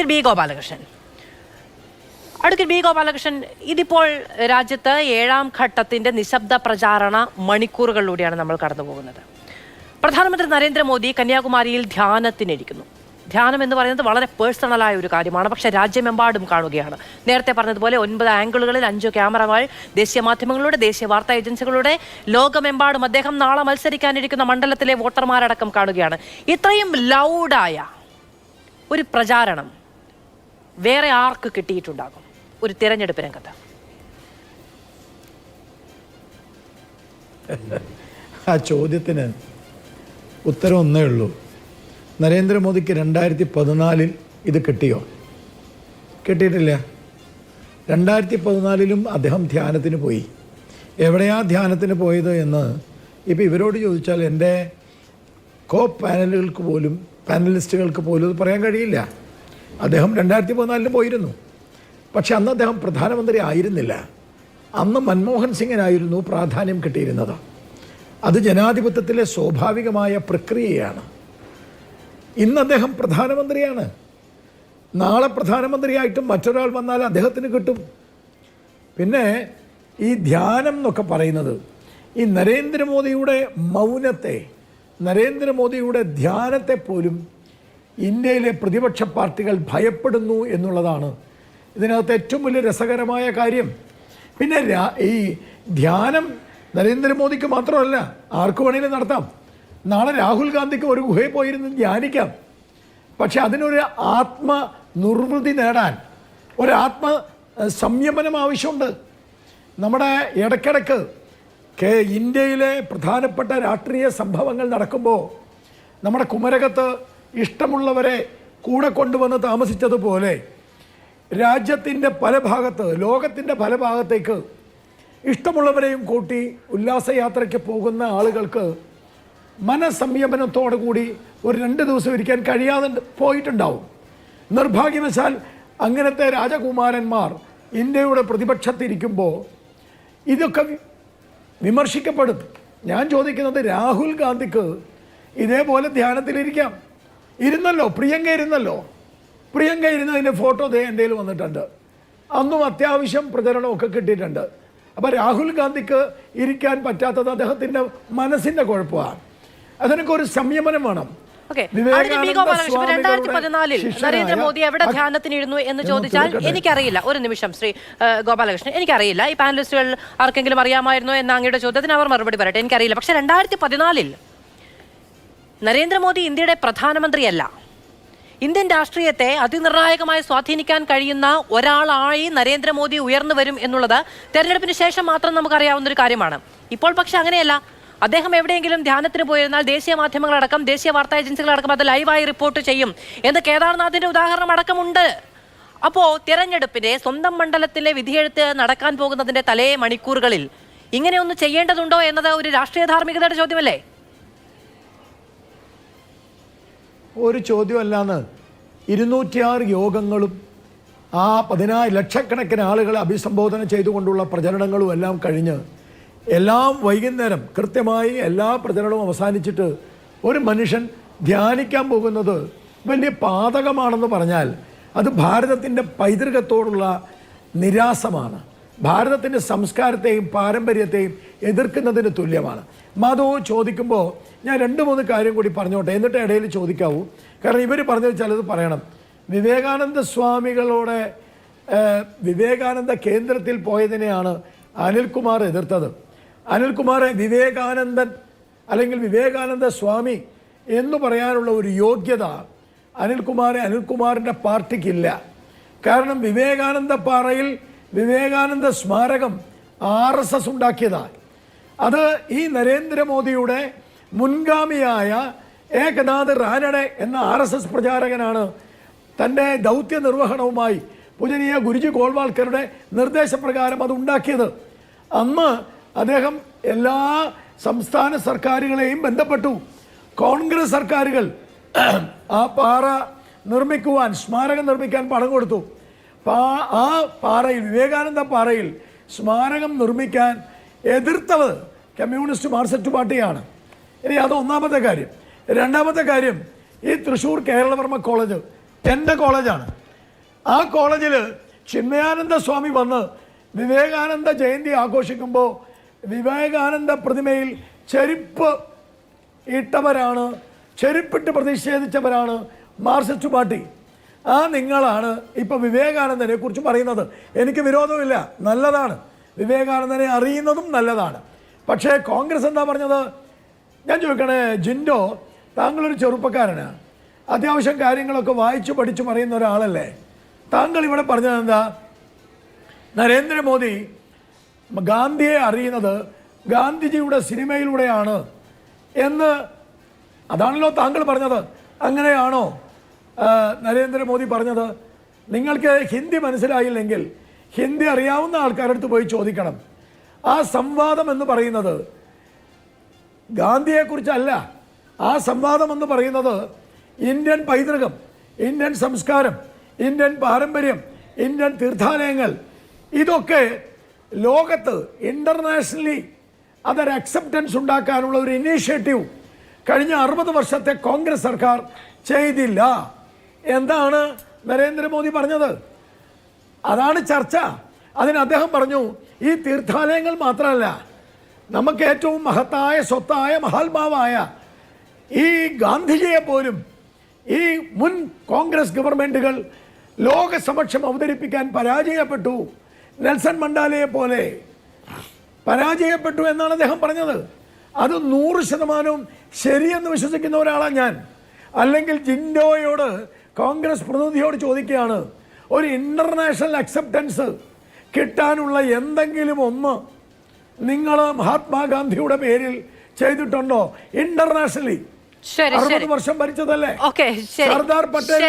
Advocate B Gopalakrishnan. Advocate B Gopalakrishnan ഇതിപ്പോൾ രാജ്യത്ത് ഏഴാം ഘട്ടത്തിന്റെ നിശബ്ദ പ്രചാരണ മണിക്കൂറുകളിലൂടെയാണ് നമ്മൾ കടന്നു പോകുന്നത് പ്രധാനമന്ത്രി നരേന്ദ്രമോദി കന്യാകുമാരിയിൽ ധ്യാനത്തിനിരിക്കുന്നു. ധ്യാനം എന്ന് പറയുന്നത് വളരെ പേഴ്സണലായ ഒരു കാര്യമാണ്. പക്ഷേ രാജ്യമെമ്പാടും കാണുകയാണ്. നേരത്തെ പറഞ്ഞതുപോലെ ഒൻപത് ആംഗിളുകളിൽ അഞ്ചു ക്യാമറകൾ ദേശീയ മാധ്യമങ്ങളുടെ ദേശീയ വാർത്താ ഏജൻസികളുടെ ലോകമെമ്പാടും അദ്ദേഹം നാളെ മത്സരിക്കാനിരിക്കുന്ന മണ്ഡലത്തിലെ വോട്ടർമാരടക്കം കാണുകയാണ്. ഇത്രയും ലൗഡായ ഒരു പ്രചാരണം വേറെ ആർക്ക് കിട്ടിയിട്ടുണ്ടാകും? ഒരു തിരഞ്ഞെടുപ്പ് രംഗത്ത്. ആ ചോദ്യത്തിന് ഉത്തരം ഒന്നേ ഉള്ളൂ. നരേന്ദ്രമോദിക്ക് രണ്ടായിരത്തി പതിനാലിൽ ഇത് കിട്ടിയോ? കിട്ടിയിട്ടില്ല. രണ്ടായിരത്തി പതിനാലിലും അദ്ദേഹം ധ്യാനത്തിന് പോയി. എവിടെയാ ധ്യാനത്തിന് പോയത് എന്ന് ഇപ്പോൾ ഇവരോട് ചോദിച്ചാൽ എന്റെ കോ പാനലുകൾക്ക് പോലും പാനലിസ്റ്റുകൾക്ക് പോലും അത് പറയാൻ കഴിയില്ല. അദ്ദേഹം രണ്ടായിരത്തി പതിനാലിന് പോയിരുന്നു. പക്ഷെ അന്ന് അദ്ദേഹം പ്രധാനമന്ത്രി ആയിരുന്നില്ല. അന്ന് മൻമോഹൻ സിംഗിനായിരുന്നു പ്രാധാന്യം കിട്ടിയിരുന്നത്. അത് ജനാധിപത്യത്തിലെ സ്വാഭാവികമായ പ്രക്രിയയാണ്. ഇന്ന് അദ്ദേഹം പ്രധാനമന്ത്രിയാണ്. നാളെ പ്രധാനമന്ത്രിയായിട്ടും മറ്റൊരാൾ വന്നാൽ അദ്ദേഹത്തിന് കിട്ടും. പിന്നെ ഈ ധ്യാനം എന്നൊക്കെ പറയുന്നത് ഈ നരേന്ദ്രമോദിയുടെ മൗനത്തെ നരേന്ദ്രമോദിയുടെ ധ്യാനത്തെ പോലും ഇന്ത്യയിലെ പ്രതിപക്ഷ പാർട്ടികൾ ഭയപ്പെടുന്നു എന്നുള്ളതാണ് ഇതിനകത്ത് ഏറ്റവും വലിയ രസകരമായ കാര്യം. പിന്നെ ഈ ധ്യാനം നരേന്ദ്രമോദിക്ക് മാത്രമല്ല ആർക്ക് വേണമെങ്കിലും നടത്താം. നാളെ രാഹുൽ ഗാന്ധിക്ക് ഒരു ഗുഹയിൽ പോയിരുന്ന് ധ്യാനിക്കാം. പക്ഷെ അതിനൊരു ആത്മ നിർവൃതി നേടാൻ ഒരാത്മ സംയമനം ആവശ്യമുണ്ട്. നമ്മുടെ ഇടയ്ക്കിടയ്ക്ക് കേ ഇന്ത്യയിലെ പ്രധാനപ്പെട്ട രാഷ്ട്രീയ സംഭവങ്ങൾ നടക്കുമ്പോൾ നമ്മുടെ കുമരകത്ത് ഇഷ്ടമുള്ളവരെ കൂടെ കൊണ്ടുവന്ന് താമസിച്ചതുപോലെ രാജ്യത്തിന്റെ പല ഭാഗത്ത് ലോകത്തിന്റെ പല ഭാഗത്തേക്ക് ഇഷ്ടമുള്ളവരെയും കൂട്ടി ഉല്ലാസയാത്രയ്ക്ക് പോകുന്ന ആളുകൾക്ക് മനസംയമനത്തോടു കൂടി ഒരു രണ്ട് ദിവസം ഇരിക്കാൻ കഴിയാതെ പോയിട്ടുണ്ടാവും. നിർഭാഗ്യവശാൽ അങ്ങനത്തെ രാജകുമാരന്മാർ ഇന്ത്യയുടെ പ്രതിപക്ഷത്തിരിക്കുമ്പോൾ ഇതൊക്കെ വിമർശിക്കപ്പെടും. ഞാൻ ചോദിക്കുന്നത് രാഹുൽ ഗാന്ധിക്ക് ഇതേപോലെ ധ്യാനത്തിലിരിക്കാം. ഇരുന്നല്ലോ പ്രിയങ്ക ഇരുന്നല്ലോ. പ്രിയങ്ക ഇരുന്നതിന്റെ ഫോട്ടോ ദേ എന്തെങ്കിലും വന്നിട്ടുണ്ട്. അന്നും അത്യാവശ്യം പ്രചരണമൊക്കെ കിട്ടിയിട്ടുണ്ട്. അപ്പോൾ രാഹുൽ ഗാന്ധിക്ക് ഇരിക്കാൻ പറ്റാത്തത് അദ്ദേഹത്തിന്റെ മനസ്സിന്റെ കുഴപ്പമാണ്. അതിനൊക്കെ ഒരു സംയമനം വേണം. രണ്ടായിരത്തി പതിനാലിൽ നരേന്ദ്രമോദി എവിടെ ധ്യാനത്തിനിരുന്നു എന്ന് ചോദിച്ചാൽ എനിക്കറിയില്ല. ഒരു നിമിഷം ശ്രീ ഗോപാലകൃഷ്ണൻ. എനിക്കറിയില്ല. ഈ പാനലിസ്റ്റുകൾ ആർക്കെങ്കിലും അറിയാമായിരുന്നോ എന്ന അങ്ങയുടെ ചോദ്യത്തിന് അവർ മറുപടി പറയട്ടെ. എനിക്കറിയില്ല. പക്ഷെ രണ്ടായിരത്തി പതിനാലിൽ നരേന്ദ്രമോദി ഇന്ത്യയുടെ പ്രധാനമന്ത്രിയല്ല. ഇന്ത്യൻ രാഷ്ട്രീയത്തെ അതിനിർണായകമായി സ്വാധീനിക്കാൻ കഴിയുന്ന ഒരാളായി നരേന്ദ്രമോദി ഉയർന്നു വരും എന്നുള്ളത് തെരഞ്ഞെടുപ്പിന് ശേഷം മാത്രം നമുക്കറിയാവുന്ന ഒരു കാര്യമാണ്. ഇപ്പോൾ പക്ഷെ അങ്ങനെയല്ല. അദ്ദേഹം എവിടെയെങ്കിലും ധ്യാനത്തിന് പോയിരുന്നാൽ ദേശീയ മാധ്യമങ്ങളടക്കം ദേശീയ വാർത്താ ഏജൻസികളടക്കം അത് ലൈവായി റിപ്പോർട്ട് ചെയ്യും എന്ന് കേദാർനാഥിന്റെ ഉദാഹരണം അടക്കമുണ്ട്. അപ്പോൾ തിരഞ്ഞെടുപ്പിന്റെ സ്വന്തം മണ്ഡലത്തിലെ വിധിയെഴുത്ത് നടക്കാൻ പോകുന്നതിന്റെ തലേ മണിക്കൂറുകളിൽ ഇങ്ങനെയൊന്ന് ചെയ്യേണ്ടതുണ്ടോ എന്നത് ഒരു രാഷ്ട്രീയ ധാർമ്മികതയുടെ ചോദ്യമല്ലേ? ഒരു ചോദ്യമല്ലാന്ന് ഇരുന്നൂറ്റിയാറ് യോഗങ്ങളും ആ പതിനായിരം ലക്ഷക്കണക്കിന് ആളുകളെ അഭിസംബോധന ചെയ്തുകൊണ്ടുള്ള പ്രചരണങ്ങളും എല്ലാം കഴിഞ്ഞ് എല്ലാം വൈകുന്നേരം കൃത്യമായി എല്ലാ പ്രചരണവും അവസാനിച്ചിട്ട് ഒരു മനുഷ്യൻ ധ്യാനിക്കാൻ പോകുന്നത് വലിയ പാതകമാണെന്ന് പറഞ്ഞാൽ അത് ഭാരതത്തിന്റെ പൈതൃകത്തോടുള്ള നിരാസമാണ്. ഭാരതത്തിന്റെ സംസ്കാരത്തെയും പാരമ്പര്യത്തെയും എതിർക്കുന്നതിന് തുല്യമാണ്. മാധവ് ചോദിക്കുമ്പോൾ ഞാൻ രണ്ട് മൂന്ന് കാര്യം കൂടി പറഞ്ഞോട്ടെ എന്നിട്ട് ഇടയിൽ ചോദിക്കാവൂ. കാരണം ഇവർ പറഞ്ഞത് ചിലത് പറയണം. വിവേകാനന്ദ സ്വാമികളോടെ വിവേകാനന്ദ കേന്ദ്രത്തിൽ പോയതിനെയാണ് അനിൽകുമാർ എതിർത്തത്. അനിൽകുമാറെ വിവേകാനന്ദൻ അല്ലെങ്കിൽ വിവേകാനന്ദ സ്വാമി എന്ന് പറയാനുള്ള ഒരു യോഗ്യത അനിൽകുമാറെ അനിൽകുമാറിന്റെ പാർട്ടിക്കില്ല. കാരണം വിവേകാനന്ദ പാറയിൽ വിവേകാനന്ദ സ്മാരകം ആർ എസ് എസ് ഉണ്ടാക്കിയതാണ് അത് ഈ നരേന്ദ്രമോദിയുടെ മുൻഗാമിയായ ഏകനാഥ് റാനഡെ എന്ന ആർ എസ് എസ് പ്രചാരകനാണ് തന്റെ ദൗത്യ നിർവഹണവുമായി പൂജനീയ ഗുരുജി ഗോൾവാൾക്കറുടെ നിർദ്ദേശപ്രകാരം അത് ഉണ്ടാക്കിയത്. അന്ന് അദ്ദേഹം എല്ലാ സംസ്ഥാന സർക്കാരുകളെയും ബന്ധപ്പെട്ടു. കോൺഗ്രസ് സർക്കാരുകൾ ആ പാറ നിർമ്മിക്കുവാൻ സ്മാരകം നിർമ്മിക്കാൻ പണം കൊടുത്തു. ആ പാറയിൽ വിവേകാനന്ദ പാറയിൽ സ്മാരകം നിർമ്മിക്കാൻ എതിർത്തത് കമ്മ്യൂണിസ്റ്റ് മാർസറ്റ് പാർട്ടിയാണ്. ഇനി അത് ഒന്നാമത്തെ കാര്യം. രണ്ടാമത്തെ കാര്യം ഈ തൃശ്ശൂർ കേരളവർമ്മ കോളേജ് എന്റെ കോളേജാണ്. ആ കോളേജിൽ ചിന്മയാനന്ദ സ്വാമി വന്ന് വിവേകാനന്ദ ജയന്തി ആഘോഷിക്കുമ്പോൾ വിവേകാനന്ദ പ്രതിമയിൽ ചെരുപ്പ് ഇട്ടവരാണ് ചെരുപ്പിട്ട് പ്രതിഷേധിച്ചവരാണ് മാർസറ്റ് പാർട്ടി. ആ നിങ്ങളാണ് ഇപ്പൊ വിവേകാനന്ദനെ കുറിച്ച് പറയുന്നത്. എനിക്ക് വിരോധമില്ല നല്ലതാണ്. വിവേകാനന്ദനെ അറിയുന്നതും നല്ലതാണ്. പക്ഷേ കോൺഗ്രസ് എന്താ പറഞ്ഞത്? ഞാൻ ചോദിക്കണേ ജിൻഡോ താങ്കളൊരു ചെറുപ്പക്കാരനാണ് അത്യാവശ്യം കാര്യങ്ങളൊക്കെ വായിച്ചു പഠിച്ചു പറയുന്ന ഒരാളല്ലേ. താങ്കൾ ഇവിടെ പറഞ്ഞത് എന്താ? നരേന്ദ്രമോദി ഗാന്ധിയെ അറിയുന്നത് ഗാന്ധിജിയുടെ സിനിമയിലൂടെയാണ് എന്ന്. അതാണല്ലോ താങ്കൾ പറഞ്ഞത്. അങ്ങനെയാണോ? നരേന്ദ്രമോദി പറഞ്ഞത് നിങ്ങൾക്ക് ഹിന്ദി മനസ്സിലായില്ലെങ്കിൽ ഹിന്ദി അറിയാവുന്ന ആൾക്കാരുടെ അടുത്ത് പോയി ചോദിക്കണം. ആ സംവാദം എന്ന് പറയുന്നത് ഗാന്ധിയെക്കുറിച്ചല്ല. ആ സംവാദം എന്ന് പറയുന്നത് ഇന്ത്യൻ പൈതൃകം ഇന്ത്യൻ സംസ്കാരം ഇന്ത്യൻ പാരമ്പര്യം ഇന്ത്യൻ തീർത്ഥാലയങ്ങൾ ഇതൊക്കെ ലോകത്ത് ഇന്റർനാഷണലി അതൊരു അക്സെപ്റ്റൻസ് ഉണ്ടാക്കാനുള്ള ഒരു ഇനീഷ്യേറ്റീവ് കഴിഞ്ഞ അറുപത് വർഷത്തെ കോൺഗ്രസ് സർക്കാർ ചെയ്തില്ല. എന്താണ് നരേന്ദ്രമോദി പറഞ്ഞത്? അതാണ് ചർച്ച. അതിന് അദ്ദേഹം പറഞ്ഞു ഈ തീർത്ഥാലയങ്ങൾ മാത്രമല്ല നമുക്ക് ഏറ്റവും മഹത്തായ സ്വത്തായ മഹാത്മാവായ ഈ ഗാന്ധിജിയെ പോലും ഈ മുൻ കോൺഗ്രസ് ഗവൺമെന്റുകൾ ലോകസമക്ഷം അവതരിപ്പിക്കാൻ പരാജയപ്പെട്ടു. നെൽസൺ മണ്ടാലയെ പോലെ പരാജയപ്പെട്ടു എന്നാണ് അദ്ദേഹം പറഞ്ഞത്. അത് നൂറ് ശതമാനവും ശരിയെന്ന് വിശ്വസിക്കുന്ന ഒരാളാണ് ഞാൻ. അല്ലെങ്കിൽ ജിൻഡോയോട് കോൺഗ്രസ് പ്രതിനിധിയോട് ചോദിക്കുകയാണ് ഒരു ഇന്റർനാഷണൽ അക്സെപ്റ്റൻസ് കിട്ടാനുള്ള എന്തെങ്കിലും ഒന്ന് നിങ്ങൾ മഹാത്മാഗാന്ധിയുടെ പേരിൽ ചെയ്തിട്ടുണ്ടോ? ഇന്റർനാഷണലി അറുപത് വർഷം ഭരിച്ചതല്ലേ? സർദാർ പട്ടേൽ